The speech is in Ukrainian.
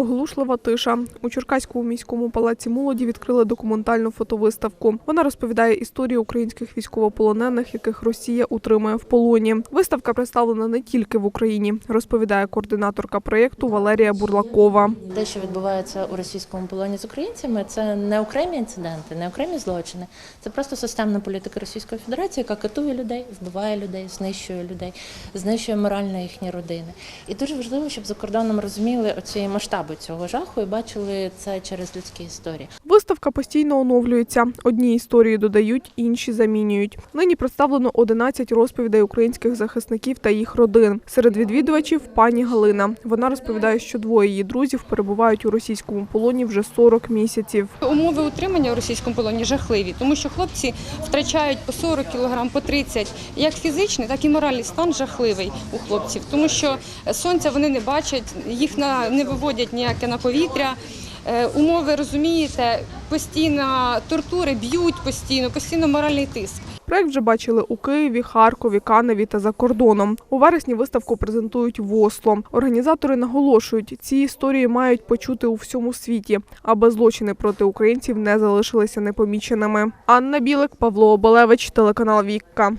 Оглушлива тиша у Черкаському міському палаці молоді відкрили документальну фотовиставку. Вона розповідає історію українських військовополонених, яких Росія утримує в полоні. Виставка представлена не тільки в Україні, розповідає координаторка проєкту Валерія Бурлакова. Те, що відбувається у російському полоні з українцями, це не окремі інциденти, не окремі злочини. Це просто системна політика Російської Федерації, яка катує людей, вбиває людей, знищує людей, знищує морально їхні родини. І дуже важливо, щоб за кордоном розуміли оці масштаби цього жаху і бачили це через людські історії. Виставка постійно оновлюється. Одні історії додають, інші замінюють. Нині представлено 11 розповідей українських захисників та їх родин. Серед відвідувачів пані Галина. Вона розповідає, що двоє її друзів перебувають у російському полоні вже 40 місяців. Умови утримання у російському полоні жахливі, тому що хлопці втрачають по 40 кг, по 30. Як фізичний, так і моральний стан жахливий у хлопців, тому що сонця вони не бачать, їх на не виводять ніяке на повітря. Е, Умови розумієте, постійно тортури б'ють постійно, постійно моральний тиск. Проект вже бачили у Києві, Харкові, Каневі та за кордоном. У вересні виставку презентують в Осло. Організатори наголошують, ці історії мають почути у всьому світі, аби злочини проти українців не залишилися непоміченими. Анна Білик, Павло Обалевич, телеканал Вікка.